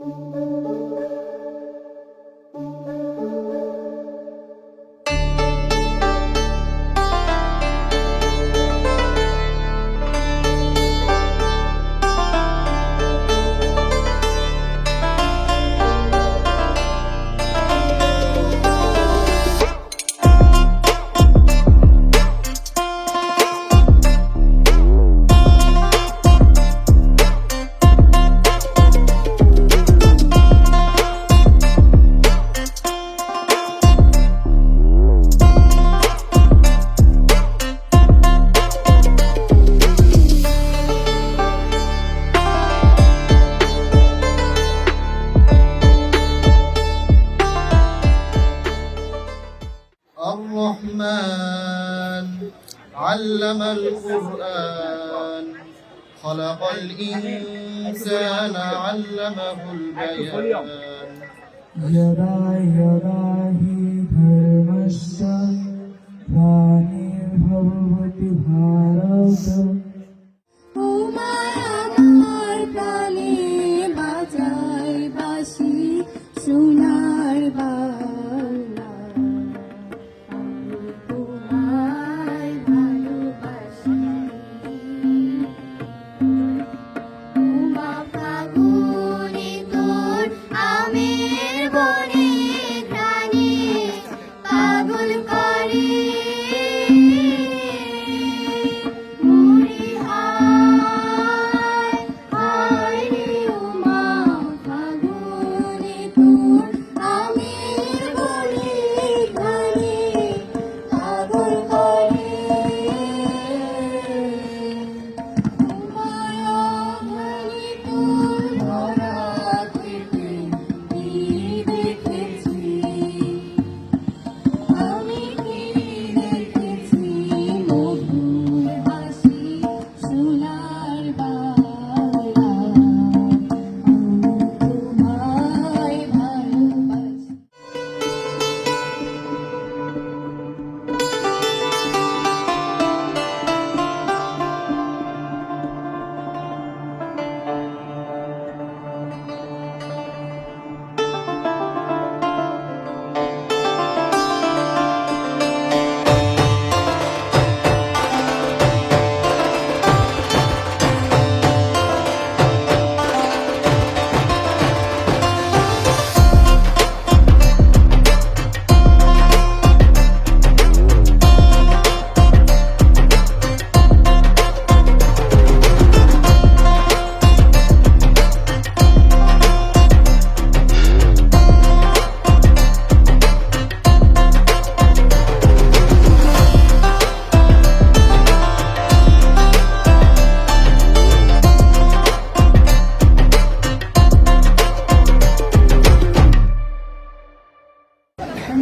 Música علم القرآن خلق الإنسان علمه البيان यदा यदा हि धर्मस्य ग्लानिर्भवति भारत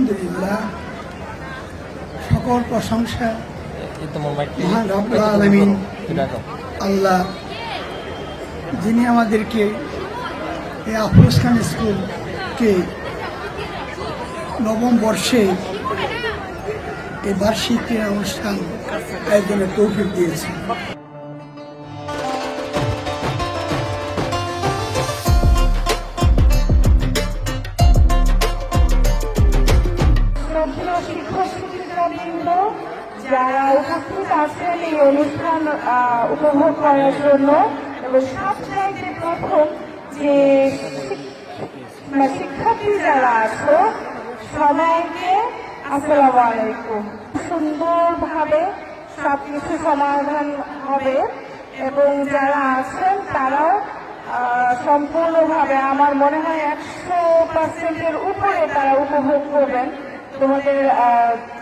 আলহামদুলিল্লাহ সকল প্রশংসা মহান রব্বুল আলামিন। আল্লাহ, যিনি আমাদেরকে এই আফরোজ খান স্কুলকে নবম বর্ষে এই বার্ষিক ক্রীড়া অনুষ্ঠান আয়োজনের তৌফিক দিয়েছে অনুষ্ঠান উপভোগ করার জন্য এবং সবচাইতে প্রথম যে মানে শিক্ষার্থী যারা আছো, সবাইকে আসসালামু আলাইকুম। সুন্দরভাবে সব কিছু সমাধান হবে এবং যারা আছেন তারাও সম্পূর্ণভাবে আমার মনে হয় একশো পার্সেন্টের উপরে তারা উপভোগ করবেন। তোমাদের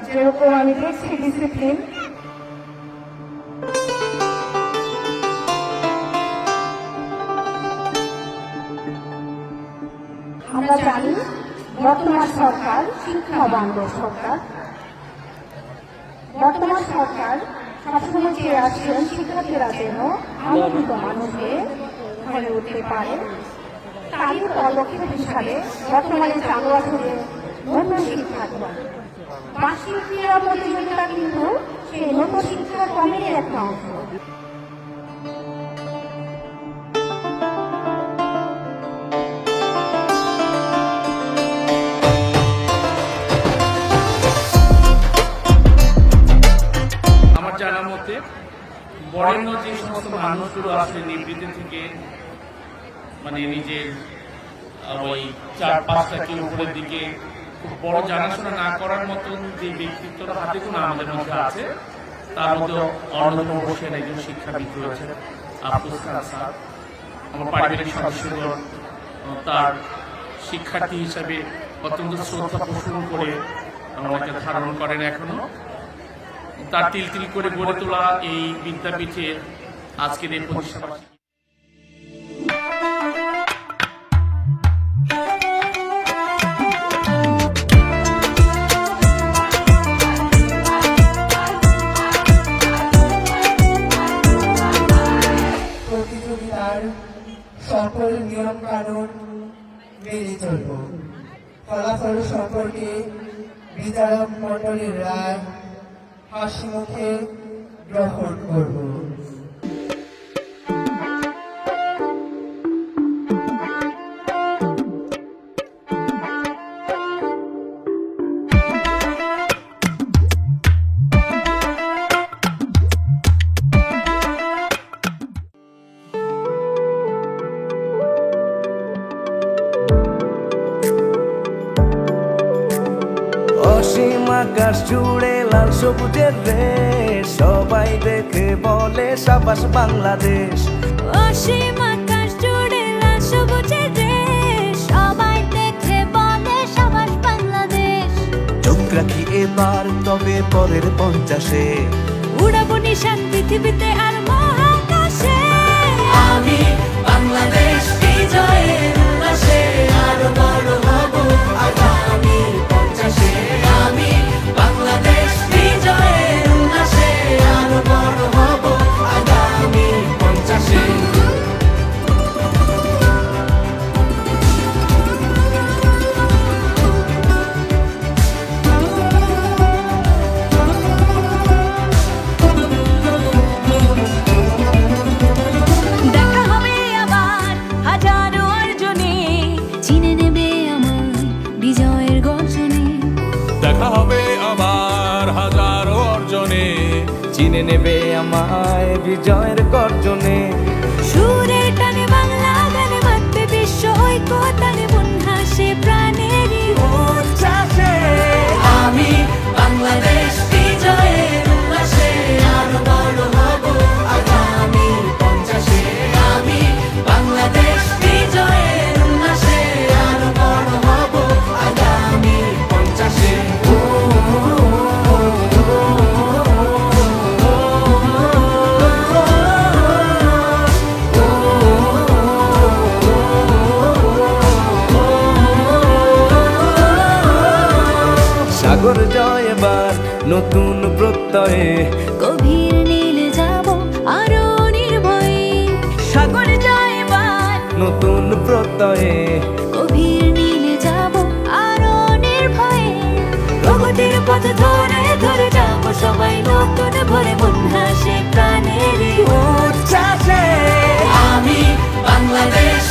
যেরকম আমি দেখছি ডিসিপ্লিন জানি বর্তমান সরকার শিক্ষা সরকার। বর্তমান সরকার সবসময় চেয়ে আসছেন শিক্ষার্থীরা যেন আলোকিত মানুষে হয়ে উঠতে পারে। তারই পদক্ষেপ হিসাবে বর্তমানে চালু আছে নতুন শিক্ষা দেওয়া বার্ষিক ক্রীড়া প্রতিযোগিতা কিন্তু সেই নতুন শিক্ষা কমের একটা অংশ। বরেণ্য যে সমস্ত মানুষগুলো আসলে নিবৃত্তি থেকে মানে নিজের ওই চার পাঁচটাকে উপরের দিকে বড় জানাশোনা না করার মতন যে ব্যক্তিত্বটা হাতে কোনো আমাদের মধ্যে আছে, তার মধ্যে অন্যতম বসেন একজন শিক্ষাবিদ রয়েছেন আব্দুল সালাম স্যার। আমার পারিবারিক সদস্যগণ তার শিক্ষার্থী হিসাবে অত্যন্ত শ্রদ্ধা পোষণ করে আমাকে ধারণ করেন এখনও। তার তিল তিল করে গড়ে তোলা এই বিদ্যাপীঠের আজকের এই প্রতিষ্ঠা। প্রতিযোগিতার সকল নিয়ম কানুন মেনে চলব। ফলাফল সম্পর্কে বিচারক মন্ডলীর রায় হাসি মুখে গ্রহণ করব। বলে সাবাস বাংলাদেশ। অসীম আকাশ জুড়ে লাল সবুজের দেশ। সবাই দেখে বলে সাবাস বাংলাদেশ। চোখ রাখি এবার তবে পরের পঞ্চাশে। উড়াবো নিশান পৃথিবীতে আর মহাকাশে। আমি বাংলাদেশ বিজয়ের বিজয়ের গর্জনে নতুন প্রত্যয়ে। গভীর নীলে যাব আরও নির্ভয়ে। প্রগতির পথ ধরে ধরে যাব সবাই নতুন ভরে মন হাসে প্রাণের উচ্ছ্বাসে। আমি বাংলাদেশ